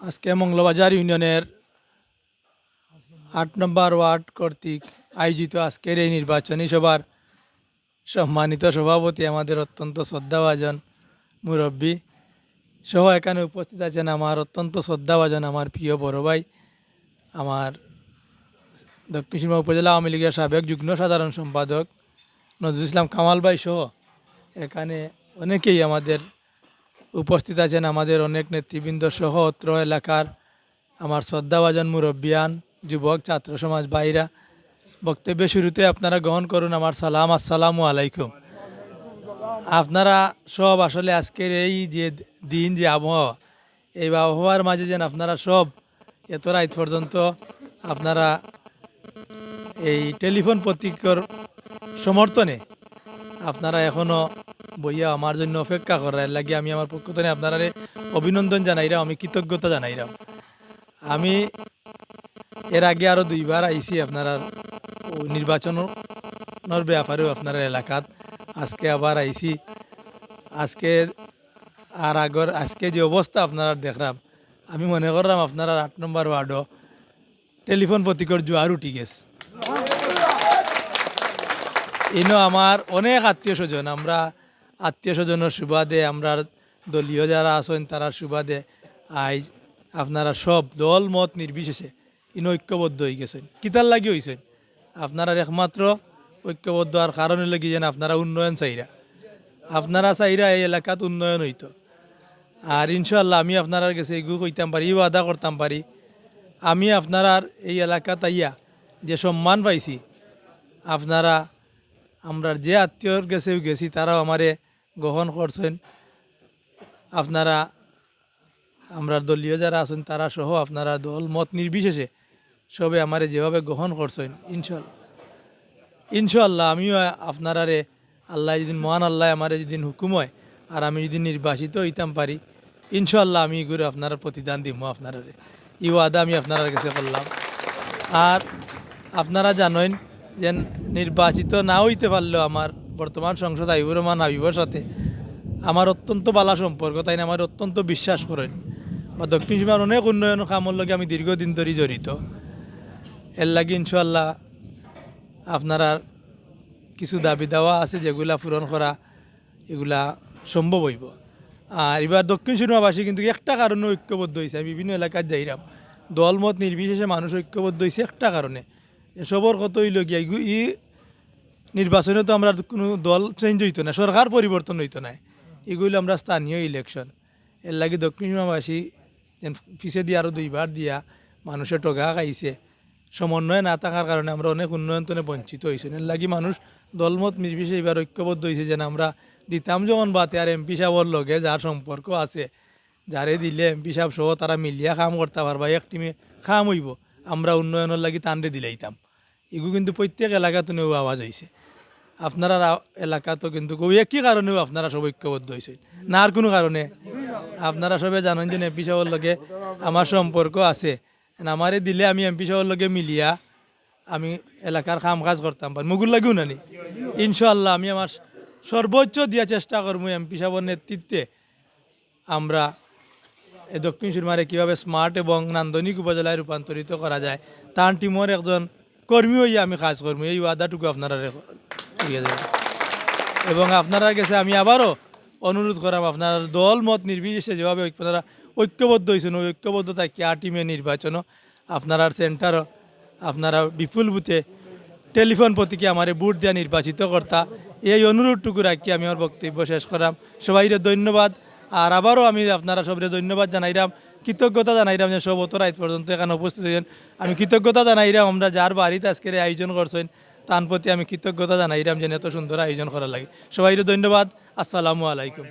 আজকে মঙ্গলবাজার ইউনিয়নের আট নম্বর ওয়ার্ড কর্তৃক আয়োজিত আজকের এই নির্বাচনী সভার সম্মানিত সভাপতি আমাদের অত্যন্ত শ্রদ্ধাভাজন মুরব্বী সহ এখানে উপস্থিত আছেন আমার অত্যন্ত শ্রদ্ধাভাজন আমার প্রিয় বড় ভাই, আমার দক্ষিণ সীমা উপজেলা আওয়ামী লীগের সাবেক যুগ্ম সাধারণ সম্পাদক নজরুল ইসলাম কামাল ভাই সহ এখানে অনেকেই আমাদের উপস্থিত আছেন আমাদের অনেক নেতৃবৃন্দ সহ অত্র এলাকার আমার শ্রদ্ধাভাজন মুরব্বিয়ান, যুবক, ছাত্র সমাজ ভাইরা। বক্তব্যের শুরুতে আপনারা গ্রহণ করুন আমার সালাম, আসসালামু আলাইকুম। আপনারা সব আসলে আজকের এই যে দিন, যে আবহাওয়া, এই আবহাওয়ার মাঝে যেন আপনারা সব এত রাত পর্যন্ত আপনারা এই টেলিফোন প্রতীকর সমর্থনে আপনারা এখনও বইয়া আমার জন্য অপেক্ষা করার লাগে আমি আমার পক্ষ থেকে আপনারা অভিনন্দন জানাইরাম আমি কৃতজ্ঞতা জানাইরাম। আমি এর আগে আরও দুইবার আইছি আপনারা নির্বাচনের ব্যাপারেও আপনারা এলাকাত। আজকে আবার আইছি। আজকে আর আগর আজকে যে অবস্থা আপনারা দেখলাম আমি মনে করলাম আপনারা আট নম্বর ওয়ার্ডও টেলিফোন প্রতীকর জোয়ার উঠি গেছে। ইনো আমার অনেক আত্মীয় স্বজন, আমরা আত্মীয় স্বজনের সুবাদে আমরা দলীয় যারা আছেন তারা সুবাদে আজ আপনারা সব দল, মত নির্বিশেষে ইনো ঐক্যবদ্ধ হয়ে গেছেন। কিতার লাগি হয়েছেন আপনারা একমাত্র ঐক্যবদ্ধ আর কারণ লাগি যেন আপনারা উন্নয়ন চাইরা। আপনারা চাইরা এই এলাকাত উন্নয়ন হইতো। আর ইনশাল্লাহ আমি আপনারা কাছে এগু কইতাম পারি ইও আদা করতাম পারি। আমি আপনার এই এলাকাত আইয়া যে সম্মান পাইছি, আপনারা আমরা যে আত্মীয়র গেছে গেছি, তারাও আমারে গ্রহণ করছেন, আপনারা, আমরা দলীয় যারা আছেন, তারা সহ আপনারা দল, মত নির্বিশেষে সবে আমারে যেভাবে গ্রহণ করছেন, ইনশাল্লাহ। ইনশাল্লাহ আমিও আপনারারে, আল্লাহ যদি মহান আল্লাহ আমারে যেদিন হুকুম হয়, আর আমি যদি নির্বাচিত হইতাম পারি, ইনশাল্লাহ আমি এগুলো আপনারা প্রতিদান দিব আপনারারে। ইউ আদা আমি আপনার কাছে করলাম। আর আপনারা জানেন যে নির্বাচিত না হইতে পারলেও আমার বর্তমান সংসদ আইবুর রহমান হাবিবর সাথে। আমার অত্যন্ত বালা সম্পর্ক, তাই না? আমার অত্যন্ত বিশ্বাস করেন। বা দক্ষিণ সীমার অনেক উন্নয়ন কামর লগে আমি দীর্ঘদিন ধরে জড়িত। এর লাগে ইনশাল্লাহ আপনারা কিছু দাবি দেওয়া আছে যেগুলা পূরণ করা এগুলা সম্ভব হইব। আর এবার দক্ষিণ সীমাবাসী কিন্তু একটা কারণে ঐক্যবদ্ধ হয়েছে আমি বিভিন্ন এলাকার যাইরাম। দলমত নির্বিশেষে মানুষ ঐক্যবদ্ধ হয়েছে একটা কারণে। সবর কত হইল গিয়া ই নির্বাচনে তো আমরা কোনো দল চেঞ্জ হইতো না, সরকার পরিবর্তন হইতো না। এগুলো আমরা স্থানীয় ইলেকশন এর লাগে দক্ষিণ সীমাবাসী যেন পিছে দিয়ে আরও দুইবার দিয়া মানুষের টগা খাইছে। সমন্বয় না থাকার কারণে আমরা অনেক উন্নয়ন তনে বঞ্চিত হয়েছে এর লাগি মানুষ দলমত নির্বিশেষে এবার ঐক্যবদ্ধ হয়েছে যেন আমরা দিতাম যেমন বাতে আর এমপি সাহর লগে যার সম্পর্ক আছে, যারে দিলে এমপি সাহেব সহ তারা মিলিয়া কাম করতে পারবা, এক টিমে কাম হইব। আমরা উন্নয়নের লাগি টানরে দিলাইতাম। এগুলো কিন্তু প্রত্যেক এলাকাতেও আওয়াজ হয়েছে আপনারা এলাকাতো কিন্তু একই কারণেও আপনারা সব ঐক্যবদ্ধ হয়েছে না আর কোনো কারণে। আপনারা সবে জানেন যে এমপি সাহেবের লগে আমার সম্পর্ক আছে। আমারে দিলে আমি এমপি সাহেবের লগে মিলিয়া আমি এলাকার কাম কাজ করতাম। পারি মুগুর লাগিও নানি ইনশাল্লাহ আমি আমার সর্বোচ্চ দিয়া চেষ্টা করব এমপি সাহেবের নেতৃত্বে আমরা দক্ষিণ সুরমারে কীভাবে স্মার্ট এবং নান্দনিক উপজেলায় রূপান্তরিত করা যায়। তার টিমের একজন কর্মী হইয়া আমি কাজ করব এই ওয়াদাটুকু আপনারা দিয়ে দেবেন এবং আপনারা গেছে, আমি আবারও অনুরোধ করাম, আপনার দল মত নির্বিশেষে যেভাবে আপনারা ঐক্যবদ্ধ হয়েছেন ওই ঐক্যবদ্ধ থাকি আর টিমের নির্বাচনও? আপনার সেন্টারও, আপনারা বিপুল বুথে টেলিফোন প্রতীকে আমার বুট দেওয়া নির্বাচিত কর্তা। এই অনুরোধটুকু রাখি আমি আমার বক্তব্য শেষ করাম। সবাইরে ধন্যবাদ। আর আবারও আমি আপনারা সবরে ধন্যবাদ জানাইরাম। কৃতজ্ঞতা জানাইরাম যে সব অত রাত পর্যন্ত এখানে উপস্থিত হয়েছেন আমি কৃতজ্ঞতা জানাইরাম আমরা যার বাড়িতে আজকের আয়োজন করছেন, তার প্রতি আমি কৃতজ্ঞতা জানাইরাম যে এত সুন্দর আয়োজন করা লাগে। সবাই ধন্যবাদ, আসসালামু আলাইকুম।